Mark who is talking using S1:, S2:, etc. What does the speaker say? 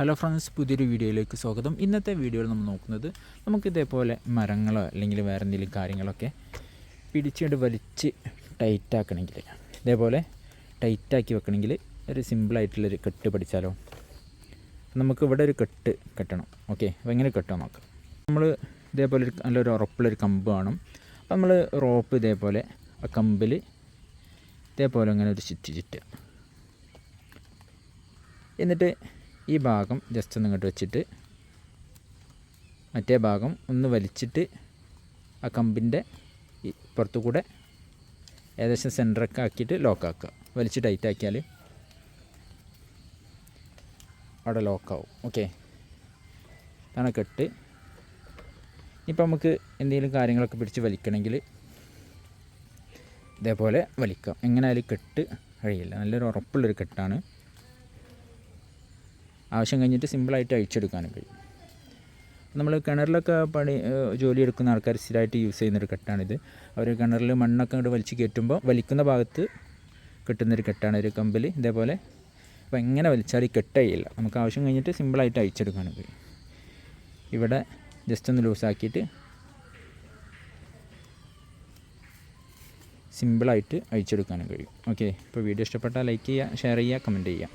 S1: Hello friends പുതിയൊരു വീഡിയോയിലേക്ക് സ്വാഗതം. ഇന്നത്തെ വീഡിയോയിൽ നമ്മൾ നോക്കുന്നത് നമുക്ക് ഇതേപോലെ മരങ്ങളോ അല്ലെങ്കിൽ വേറെ എന്തെങ്കിലും കാര്യങ്ങളൊക്കെ പിടിച്ചുകൊണ്ട് വലിച്ച് ടൈറ്റാക്കണമെങ്കിൽ ഇതേപോലെ ടൈറ്റാക്കി വെക്കണമെങ്കിൽ ഒരു സിമ്പിളായിട്ടുള്ളൊരു കെട്ട് പഠിച്ചാലോ നമുക്ക് ഇവിടെ ഒരു കെട്ട് കെട്ടണം. ഓക്കെ അപ്പോൾ എങ്ങനെ കെട്ടാൻ നോക്കാം. നമ്മൾ ഇതേപോലെ ഒരു നല്ലൊരു ഉറപ്പുള്ളൊരു കമ്പ് വേണം അപ്പോൾ നമ്മൾ റോപ്പ് ഇതേപോലെ ആ കമ്പിൽ ഇതേപോലെ അങ്ങനെ ഒരു ചുറ്റി ചുറ്റുക. എന്നിട്ട് ഈ ഭാഗം ജസ്റ്റ് ഒന്ന് ഇങ്ങോട്ട് വെച്ചിട്ട് മറ്റേ ഭാഗം ഒന്ന് വലിച്ചിട്ട് ആ കമ്പിന്റെ പുറത്തു കൂടെ ഏകദേശം സെന്ററൊക്കെ ആക്കിയിട്ട് ലോക്കാക്കുക വലിച്ച് ടൈറ്റ് ആക്കിയാൽ അവിടെ ലോക്കാവും ഓക്കെ അതാണ് കെട്ട്. ഇപ്പം നമുക്ക് എന്തെങ്കിലും കാര്യങ്ങളൊക്കെ പിടിച്ച് വലിക്കണമെങ്കിൽ ഇതേപോലെ വലിക്കാം. എങ്ങനെ അതിൽ കെട്ട് കഴിയില്ല. നല്ലൊരു ഉറപ്പുള്ളൊരു കെട്ടാണ്. ആവശ്യം കഴിഞ്ഞിട്ട് സിമ്പിളായിട്ട് അഴിച്ചെടുക്കാനും കഴിയും. നമ്മൾ കിണറിലൊക്കെ പണി ജോലി എടുക്കുന്ന ആൾക്കാർ സ്ഥിരമായിട്ട് യൂസ് ചെയ്യുന്നൊരു കെട്ടാണിത് അവർ കിണറിൽ മണ്ണൊക്കെ അങ്ങോട്ട് വലിച്ച് കയറ്റുമ്പോൾ വലിക്കുന്ന ഭാഗത്ത് കെട്ടുന്നൊരു കെട്ടാണ്. ഒരു കമ്പിൽ ഇതേപോലെ അപ്പോൾ എങ്ങനെ വലിച്ചാൽ ഈ കെട്ടയില്ല നമുക്ക് ആവശ്യം കഴിഞ്ഞിട്ട് സിമ്പിളായിട്ട് അഴിച്ചെടുക്കാനും കഴിയും. ഇവിടെ ജസ്റ്റ് ഒന്ന് ലൂസാക്കിയിട്ട് സിമ്പിളായിട്ട് അഴിച്ചെടുക്കാനും കഴിയും. ഓക്കെ? ഇപ്പോൾ വീഡിയോ ഇഷ്ടപ്പെട്ടാൽ ലൈക്ക് ചെയ്യുക ഷെയർ ചെയ്യുക കമന്റ് ചെയ്യുക.